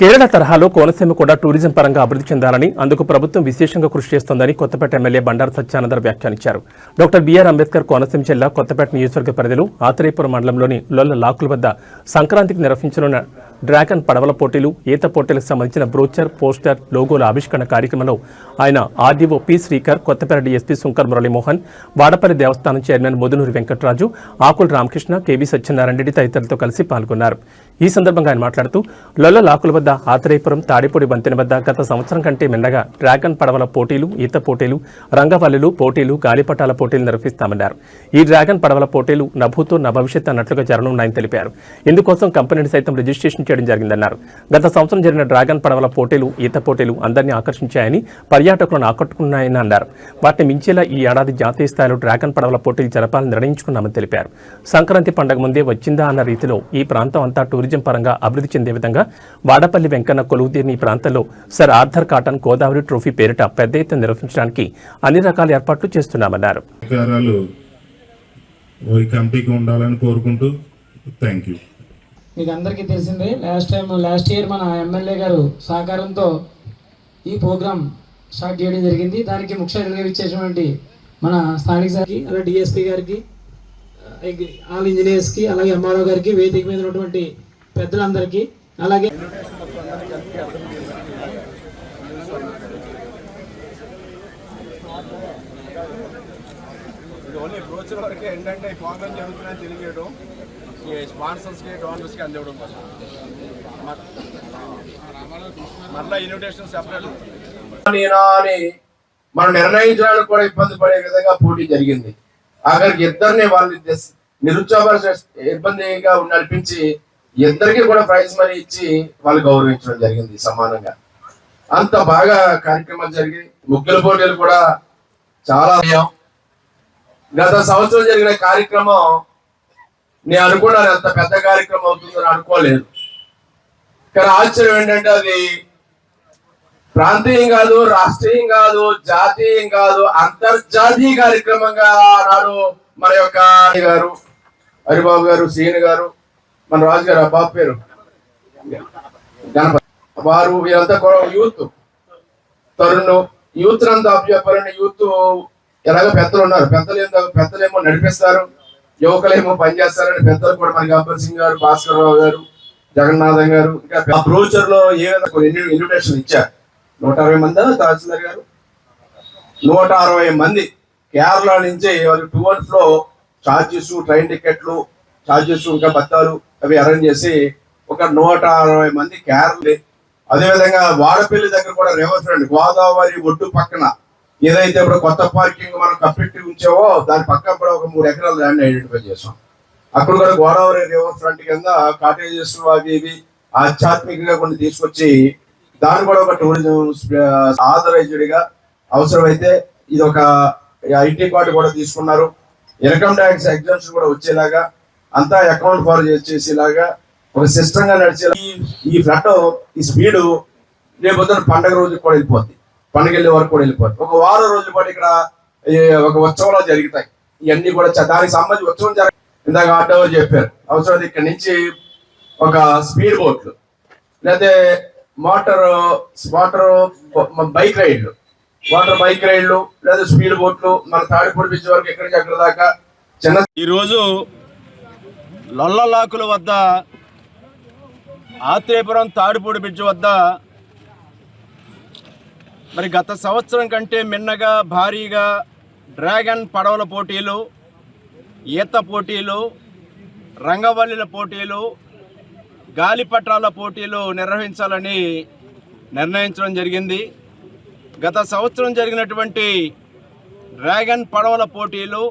కేరళ తరహాలో కోనసీమ కూడా టూరిజం పరంగా అభివృద్ధి చెందాలని అందుకు ప్రభుత్వం విశేషంగా కృషి చేస్తోందని కొత్తపేట ఎమ్మెల్యే బండారు సత్యానందర్ వ్యాఖ్యానించారు. డాక్టర్ బీఆర్ అంబేద్కర్ కోనసీమ జిల్లా కొత్తపేట నియోజకవర్గ పరిధిలో ఆత్రేయపురం మండలంలోని లొల్ల లాకుల వద్ద సంక్రాంతికి నిర్వహించనున్న డ్రాగన్ పడవల పోటీలు ఈత పోటీలకు సంబంధించిన బ్రోచర్ పోస్టర్ లోగోల ఆవిష్కరణ కార్యక్రమంలో ఆయన RDO P Srikar Kothapeta SP Shankar Muralimohan Vadapalli దేవస్థానం చైర్మన్ ముదునూరి వెంకటరాజు ఆకుల రామకృష్ణ కేవీ సత్యనారాయణ రెడ్డి తదితరులతో కలిసి పాల్గొన్నారు. ఈ సందర్భంగా ఆయన మాట్లాడుతూ లొల్ల లాకుల వద్ద ఆతరేపురం తాడిపూడి బంతిన వద్ద గత సంవత్సరం కంటే మిన్నగా డ్రాగన్ పడవల పోటీలు ఈత పోటీలు రంగవల్లులు పోటీలు గాలిపటాల పోటీలు నిర్వహిస్తామన్నారు. ఈ డ్రాగన్ పడవల పోటీలు నభూతో నా భవిష్యత్ అన్నట్లుగా జరగనున్నాయని తెలిపారు. ఇందుకోసం కంపెనీని సైతం రిజిస్ట్రేషన్ చేయడం జరిగిందన్నారు. గత సంవత్సరం జరిగిన డ్రాగన్ పడవల పోటీలు ఈత పోటీలు అందరినీ ఆకర్షించాయని పర్యాటకులను ఆకట్టుకున్నాయని అన్నారు. వాటిని మించేలా ఈ ఏడాది జాతీయ స్థాయిలో డ్రాగన్ పడవల పోటీలు జరపాలని నిర్ణయించుకున్నామని తెలిపారు. సంక్రాంతి పండగ ముందే వచ్చిందా అన్న రీతిలో ఈ ప్రాంతం అంతా టూరిజం పరంగా అభివృద్ధి చెందే విధంగా వాడపల్లి వెంకన్న కొలువుదీరిని ఈ ప్రాంతంలో sir Arthur Cotton Godavari trophy పేరిట పెద్ద ఎత్తున నిర్వహించడానికి అన్ని రకాల ఏర్పాట్లు చేస్తున్నామన్నారు. ఈ కమిటీకి ఉండాలని కోరుకుంటూ థ్యాంక్ యూ. మీకు అందరికీ తెలిసిందే లాస్ట్ టైం లాస్ట్ ఇయర్ మన ఎమ్మెల్యే గారు సహకారంతో ఈ ప్రోగ్రామ్ స్టార్ట్ చేయడం జరిగింది. దానికి ముఖ్య అతిథిగా ఇచ్చేటువంటి మన స్థానిక సార్కి అలాగే డిఎస్పీ గారికి ఆల్ ఇంజనీర్స్కి అలాగే ఎంఆర్ఓ గారికి వేదిక మీద ఉన్నటువంటి పెద్దలందరికీ అలాగే ఓన్లీ రోజుల వరకు ఏంటంటే ప్రోగ్రామ్ జరుగుతున్నాయని తెలియజేయడం ఈ స్పాన్సర్స్కి డోనర్స్కి అందివ్వడం కోసం. మళ్ళీ ఇన్విటేషన్ సెపరేట్. అని మనం నిర్ణయించడానికి కూడా ఇబ్బంది పడే విధంగా పోటీ జరిగింది. ఆఖరికి ఇద్దరిని వాళ్ళు నిస్- ఇబ్బందిగా నడిపించి ఇద్దరికి కూడా ప్రైజ్ మనీ ఇచ్చి వాళ్ళు గౌరవించడం జరిగింది సమానంగా. అంత బాగా కార్యక్రమాలు జరిగి ముగ్గుల పోటీలు కూడా చాలా గత సంవత్సరం జరిగిన కార్యక్రమం నేను అనుకున్నాను ఎంత పెద్ద కార్యక్రమం అవుతుందని అనుకోలేదు. కానీ ఆశ్చర్యం ఏంటంటే అది ప్రాంతీయం కాదు రాష్ట్రీయం కాదు జాతీయం కాదు అంతర్జాతీయ కార్యక్రమంగా నాడు మన యొక్క గారు హరిబాబు గారు సీని గారు మన రాజు గారు ఆ బాబు పేరు. గణపతి. వారు వీరంతా కూడా యూత్. తరుణ్ యూత్ అంతా అభ్యపరణ యూత్ ఎలాగో పెద్దలు ఉన్నారు? పెద్దలు పెద్దలేమో నడిపిస్తారు. యువకులేమో పనిచేస్తారని పెద్దలు కూడా మన గబ్బర్ సింగ్ గారు భాస్కర్ రావు గారు జగన్నాథం గారు ఇంకా ఆ బ్రోచర్లో ఏ కొన్ని ఇన్విటేషన్ ఇచ్చారు? నూట అరవై మంది తహసీల్దార్ గారు? నూట అరవై మంది. కేరళ నుంచి వాళ్ళు to and fro charges train టికెట్లు చార్జెస్ ఇంకా బత్తాలు అవి అరేంజ్ చేసి ఒక నూట అరవై మంది కేరళ అదేవిధంగా వాడపల్లి దగ్గర కూడా రివర్ ఫ్రంట్ గోదావరి ఒడ్డు పక్కన ఏదైతే ఇప్పుడు కొత్త పార్కింగ్ మనం కంప్లీట్ ఉంచావో దాని పక్కన కూడా ఒక మూడు ఎకరాల ల్యాండ్ ఐడెంటిఫై చేసాం అక్కడ కూడా గోదావరి రివర్ ఫ్రంట్ కింద కాటేజెస్ అవి ఇవి ఆధ్యాత్మికంగా కొన్ని తీసుకొచ్చి దాన్ని కూడా ఒక టూరిజం ఆథరైజ్డ్గా అవసరమైతే ఇది ఒక ఐటీ కార్డు కూడా తీసుకున్నారు. ఇన్కమ్ ట్యాక్స్ ఎగ్జామ్స్ కూడా వచ్చేలాగా అంతా అకౌంట్ ఫార్ చేసేలాగా ఒక సిస్టమ్గా నడిచే ఈ- ఈ ఫ్లట్ ఈ స్పీడ్ రేపు పండగ రోజు కూడా వెళ్ళిపోద్ది. పండుగ వెళ్ళే వరకు కూడా వెళ్ళిపోద్ది ఒక వారం రోజుల పాటు ఇక్కడ ఒక ఉత్సవాలు జరుగుతాయి. ఇవన్నీ కూడా దానికి సంబంధించి ఉత్సవం జరగ ఇందాక ఆటో చెప్పారు. అవసరం ఇక్కడ నుంచి ఒక స్పీడ్ బోట్లు లేకపోతే మోటార్ వాటర్ బైక్ రైడ్లు. వాటర్ బైక్ రైడ్లు లేదా స్పీడ్ బోట్లు మన తాడిపూడి బీచ్ వరకు ఎక్కడి నుంచి అక్కడ దాకా చిన్న ఈరోజు లొల్లలాకుల వద్ద ఆత్రేయపురం తాడిపూడి బ్రిడ్జ్ వద్ద మరి గత సంవత్సరం కంటే మిన్నగా భారీగా డ్రాగన్ పడవల పోటీలు ఈత పోటీలు రంగవల్లిల పోటీలు గాలిపటాల పోటీలు నిర్వహించాలని నిర్ణయించడం జరిగింది. గత సంవత్సరం జరిగినటువంటి డ్రాగన్ పడవల పోటీలు